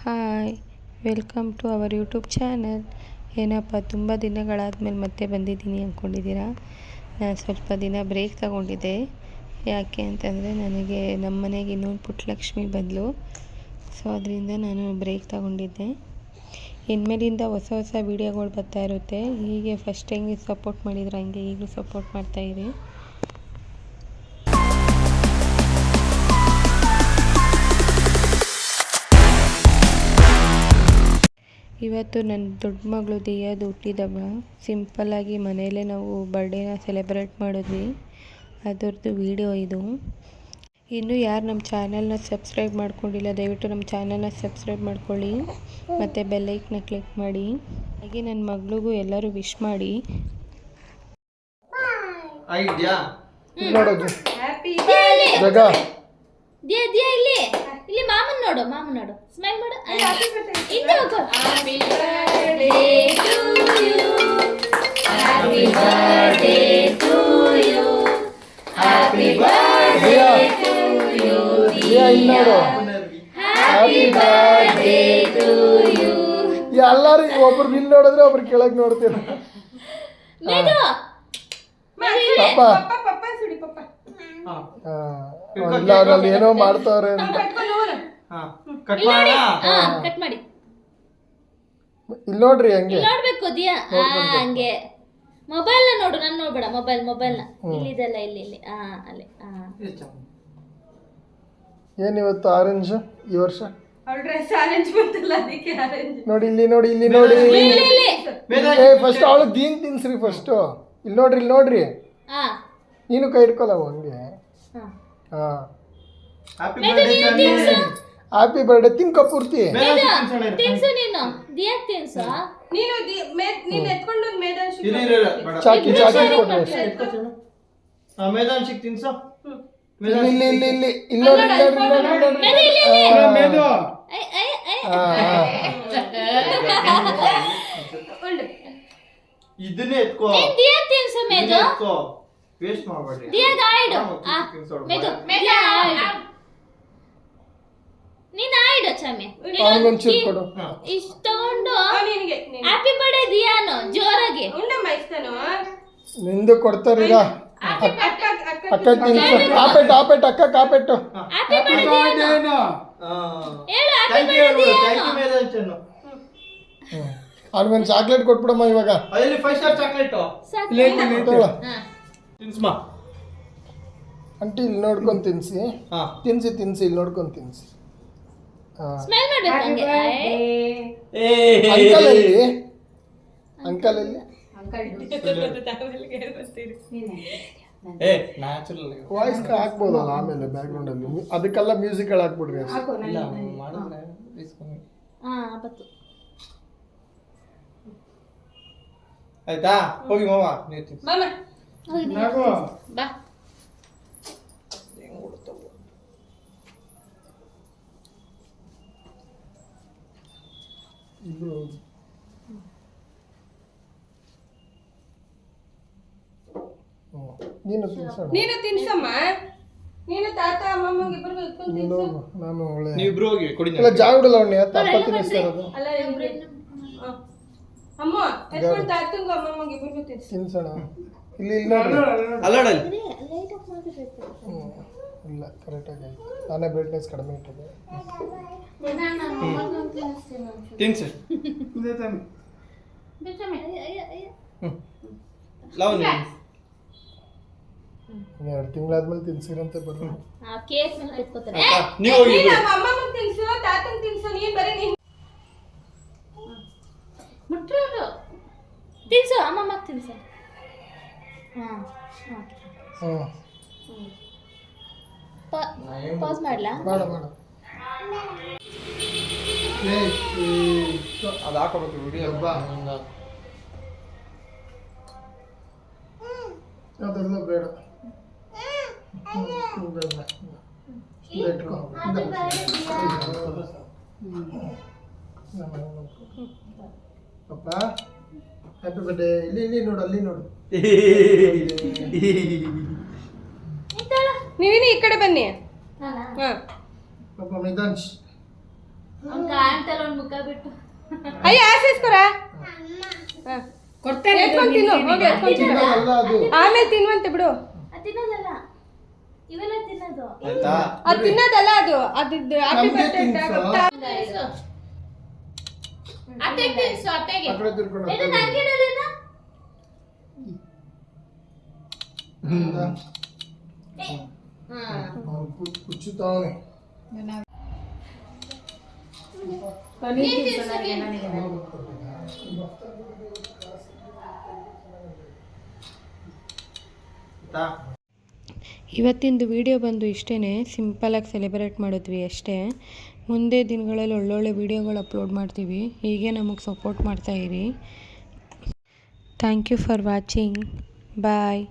Hi welcome to our YouTube channel ಏನಪ್ಪ, ತುಂಬ ದಿನಗಳಾದಮೇಲೆ ಮತ್ತೆ ಬಂದಿದ್ದೀನಿ ಅಂದ್ಕೊಂಡಿದ್ದೀರಾ ನಾನು ಸ್ವಲ್ಪ ದಿನ ಬ್ರೇಕ್ ತಗೊಂಡಿದ್ದೆ. ಯಾಕೆ ಅಂತಂದರೆ ನನಗೆ ನಮ್ಮ ಮನೆಗೆ ಇನ್ನೊಂದು ಪುಟ್ಟಲಕ್ಷ್ಮಿ ಬಂದಳು ಸೊ ಅದರಿಂದ ನಾನು ಬ್ರೇಕ್ ತಗೊಂಡಿದ್ದೆ. ಇನ್ಮೇಲಿಂದ ಹೊಸ ಹೊಸ ವೀಡಿಯೋಗಳು ಬರ್ತಾ ಇರುತ್ತೆ. ಹೀಗೆ ಫಸ್ಟ್ ಹೆಂಗೆ ಸಪೋರ್ಟ್ ಮಾಡಿದ್ರೆ ಹಂಗೆ ಈಗಲೂ ಸಪೋರ್ಟ್ ಮಾಡ್ತಾಯಿರಿ ಇವತ್ತು ನನ್ನ ದೊಡ್ಡ ಮಗಳು ದಿಯಾದು ಹುಟ್ಟಿದಬ್ಬ ಸಿಂಪಲ್ಲಾಗಿ ಮನೆಯಲ್ಲೇ ನಾವು ಬರ್ಡೇನ ಸೆಲೆಬ್ರೇಟ್ ಮಾಡಿದ್ವಿ. ಅದರದ್ದು ವಿಡಿಯೋ ಇದು. ಇನ್ನೂ ಯಾರು ನಮ್ಮ ಚಾನಲ್ನ ಸಬ್ಸ್ಕ್ರೈಬ್ ಮಾಡ್ಕೊಂಡಿಲ್ಲ ದಯವಿಟ್ಟು ನಮ್ಮ ಚಾನಲ್ನ ಸಬ್ಸ್ಕ್ರೈಬ್ ಮಾಡ್ಕೊಳ್ಳಿ. ಮತ್ತು ಬೆಲ್ಲೈಕ್ನ ಕ್ಲಿಕ್ ಮಾಡಿ. ಹಾಗೆ ನನ್ನ ಮಗಳಿಗೂ ಎಲ್ಲರೂ ವಿಶ್ ಮಾಡಿ. ಆಗಿದ್ಯಾ ಇಲ್ಲಿ ಮಾಮನ್ ನೋಡು ಮಾಮನ್ ನೋಡು. ಸ್ಮೈಲ್ ಮಾಡು. ಹಿಂದೆ ಹೋಗು happy you happy birthday to you happy birthday Diya to you ಇಲ್ಲಿ ನೋಡು ಹ್ಯಾಪಿ ಬರ್ತ್ಡೇ ಟು ಯು ಎಲ್ಲಾರು ಒಬ್ರು ನಿಲ್ ನೋಡಿದ್ರೆ ಒಬ್ರು ಕೆಳಗ್ ನೋಡ್ತೀರ. ಮೇದು ಪಾಪ ಹಾ. ಇಲ್ಲ ಏನೋ ಮಾಡ್ತಾವ್ರೆ ಅಂತ. ಹಾ ಕಟ್ ಮಾಡೋಣ? ಹಾ. ಕಟ್ ಮಾಡಿ. ಇಲ್ಲಿ ನೋಡ್ರಿ ಹಂಗೆ. ಇಲ್ಲಿ ನೋಡ್ಬೇಕು ದಿಯಾ. ಹಂಗೆ. ಮೊಬೈಲ್ನ ನೋಡು ನಾನು ನೋಡ್ಬೇಡ. ಮೊಬೈಲ್ ಮೊಬೈಲ್ನ. ಇಲ್ಲಿದೆಲ್ಲ ಇಲ್ಲಿ ಇಲ್ಲಿ. ಆ ಅಲ್ಲಿ ಎಷ್ಟು? ಏನ್ ಇವತ್ತು ಆರೆಂಜ್ ಈ ವರ್ಷ? ಡ್ರೆಸ್ ಆರೆಂಜ್ ಬಂತಲ್ಲ ಅದಕ್ಕೆ ಆರೆಂಜ್ ನೋಡಿ ಇಲ್ಲಿ ನೋಡಿ ಇಲ್ಲಿ ನೋಡಿ. ಇಲ್ಲಿ ಇಲ್ಲಿ ಏ ಫಸ್ಟ್ ಅವಳು ದೀನ್ ತಿನ್ಸ್ರಿ ಫಸ್ಟ್ ಇಲ್ಲಿ ನೋಡ್ರಿ ಇಲ್ಲಿ ನೋಡ್ರಿ. ನೀನು ಕೈ ಇಟ್ಕೊಳವ ಹಂಗೆ. ಹಾ. ಹಾ. ಹ್ಯಾಪಿ ಬರ್ಡೇ ಹ್ಯಾಪಿ ಬರ್ಡೇ ತಿನ್ಕೋ ಪೂರ್ತಿ. ತಿನ್ಸು ನೀನು. ದಿಯಾಕ್ ತಿನ್ಸು ನೀನು ಎತ್ಕೊಂಡು. ಚಾಕಿ ಚಾಕಿ ತಿನ್ಸು. ಇಲ್ಲಿ ಇಲ್ಲಿ ಇಲ್ಲಿ ಇಲ್ಲಿ. ಇದನ್ನೇ ಎತ್ಕೋ. ಏನ್ ದಿಯಾಕ್ ತಿನ್ಸು ಮೇದು ಇದನ್ನೇ ಎತ್ಕೋ. ವೇಸ್ಟ್ ಮಾಡಬೇಡಿ. ಮೇದು ನೀನ್ ಆಯ್ಡ ಚಮೆ ಅವ್ನಿಗೊಂಚೂರು ಕೊಡು. ಇಷ್ಟ ತಗೊಂಡು ಆ, ಹ್ಯಾಪಿ ಬರ್ಡೇ ದಿಯಾನು ಜೋರಾಗಿ. ಉಂಡಮ್ಮ ಇಷ್ಟನು? ನಿಂದು ಕೊಡ್ತಾರೆ ಈಗ. ಅಕ್ಕ ಕಾಪೆಟ್ ಆಪೆಟ್ ಕಾಪೆಟ್ಟು ಅಕ್ಕ ಕಾಪೆಟ್ಟು. ಹ್ಯಾಪಿ ಬರ್ಡೇ ದಿಯಾನು. ಹೇಳು ಹ್ಯಾಪಿ ಬರ್ಡೇ ದಿಯಾನು. ಅವ್ನಿಗೊಂದು ಚಾಕ್ಲೇಟ್ ಕೊಟ್ಬಿಡಮ್ಮ ಇವಾಗ. ಅಲ್ಲಿ ಫೈವ್ ಸ್ಟಾರ್ ಚಾಕ್ಲೇಟ್ ತಿನ್ಸ್ಮಾ? ಅಂಟಿ ಇಲ್ಲಿ ನೋಡ್ಕೊಂಡು ತಿನ್ಸಿ. ಹಾ. ತಿನ್ಸಿ ತಿನ್ಸಿ ಇಲ್ಲಿ ನೋಡ್ಕೊಂಡು ತಿನ್ಸಿ. ಸ್ಮೆಲ್ ಮಾಡ್ಬೇಕು ಹಂಗೆ? ಐ. ಅಂಕಲ್ ಎಲ್ಲಿ ಅಂಕಲ್ ಎಲ್ಲಿ ಏ ನ್ಯಾಚುರಲ್ ವಾಯ್ಸ್ ಹಾಕ್ಬೋದಲ್ಲ ಆಮೇಲೆ ಬ್ಯಾಕ್ಗ್ರೌಂಡ್ ಅಲ್ಲಿ? ಅದಕ್ಕೆಲ್ಲ ಮ್ಯೂಸಿಕ್ ಹಾಕ್ಬಿಡ್ರಿ ಅಷ್ಟೇ. ಇಲ್ಲ ಮಾಡಿದ್ರೆ ಇಸ್ಕೊಂಡು. ಹಾ ಬತ್ತು ಆಯ್ತಾ? ಹೋಗಿ ಮಾವ ನೀವು ತಿನ್ಸಿ. ಮಾಮ. ಬಾ ಇಬ್ರು. ನೀನು ತಿನ್ಸಮ್ಮ? ನೀನು ತಾತ ಅಮ್ಮಮ್ಮಗೆ ಇಬ್ಬರಿಗೂ ಎತ್ಕೊಂಡು ನೀನು ತಿನ್ಸು. ನಾನು ಒಳ್ಳೆ ನೀವಿಬ್ರು ಹೋಗಿ ಕೊಡಿ ಇಲ್ಲ ಜಾಗ ಬಿಡಲ್ಲ ಅವಣ್ಣ ತಪ್ಪ ತಿನ್ನಿಸ್ತಾ ಅಲ್ಲ ಅಮ್ಮ. ಎತ್ಕೊಂಡು ತಾತಂಗೂ ಅಮ್ಮಮ್ಮಗೆ ಇಬ್ಬರಿಗೂ ತಿನ್ಸು. ತಿನ್ಸೋಣ. ಇಲ್ಲಿ ಇಲ್ಲಿ ಅಲ್ಲಾಡಲ್ಲಿ ಲೈಟ್ ಆಫ್ ಮಾಡಬೇಕು ಇಲ್ಲ ಕರೆಕ್ಟಾಗಿ ಆಯ್ತು. ನಾನೇ ಬ್ರೈಟ್ನೆಸ್ ಕಡಿಮೆ ಇಟ್ಟಿದ್ದೆ. ತಿನ್ಸಿ. ಹ್ಮ್. ಲವ್ ನೀವು ಇನ್ನು ಎರಡು ತಿಂಗಳಾದ್ಮೇಲೆ ತಿನ್ಸಿರಂತೆ ಬರ್ರಿ? ನೀವು ಹೋಗಿ. ತಿನ್ಸು ತಾತಂಗ್ ತಿನ್ಸು ನೀನ್ ಬರೀ ನೀನ್. ಮುಟ್ಟೋದು ತಿನ್ಸು ಅಮ್ಮಮ್ಮ ತಿನ್ಸು. ಹ್ಞೂ ಪಾಸ್ ಮಾಡ್ಲಾ ಬೇಡ ಬೇಡ ಅದು ಹಾಕೋಬೇಕು ವಿಡಿಯೋ ಬೇಡ ಹ್ಮ್, ಬೇಡ. ಪಪ್ಪ ಹ್ಯಾಪಿ ಬರ್ಡೇ ಇಲ್ಲಿ ಇಲ್ಲಿ ನೋಡು ಅಲ್ಲಿ ನೋಡು. ನೀವಿನ ಈ ಕಡೆ ಬನ್ನಿ. ನಾನಾ? ಹಾ. ಪಾಪ ಮಿದಾಂಶ್ ಮುಖ ಬಿಟ್ಟು. ಅಯ್ಯ ಆಸೈಸ್ಕೊರ ಎತ್ಕೊಂಡ್ ತಿನ್ನು? ಹೋಗಿ ಎತ್ಕೊಂಡ್ ತಿನ್ನು. ಆಮೇಲೆ ತಿನ್ನುವಂತೆ ಬಿಡು. ಅದ್ ತಿನ್ನೋದಲ್ಲ. ಇವೆಲ್ಲ ತಿನ್ನೋದು. ಆಯ್ತಾ? ಅದು ತಿನ್ನೋದಲ್ಲ ಅದು. ಅದು ಹ್ಯಾಪಿ ನಮ್ಗೆ ಬರ್ತ್ಡೇ ತಿನ್ಸು ಅತ್ತೆಗೆ ತಿರ್ಕೊಂಡು ಇದು ನಂಗೆ? ಕುಚ್ಚುತ್ತಾವನೆ ತಿನ್ಸು, ಇವತ್ತಿಂದು ವಿಡಿಯೋ ಬಂದು ಇಷ್ಟೇ ಸಿಂಪಲಾಗಿ ಸೆಲೆಬ್ರೇಟ್ ಮಾಡಿದ್ವಿ ಅಷ್ಟೇ. ಮುಂದೆ ದಿನಗಳಲ್ಲಿ ಒಳ್ಳೊಳ್ಳೆ ವೀಡಿಯೋಗಳು ಅಪ್ಲೋಡ್ ಮಾಡ್ತೀವಿ. ಹೀಗೆ ನಮಗೆ support ಮಾಡ್ತಾಯಿರಿ thank you for watching bye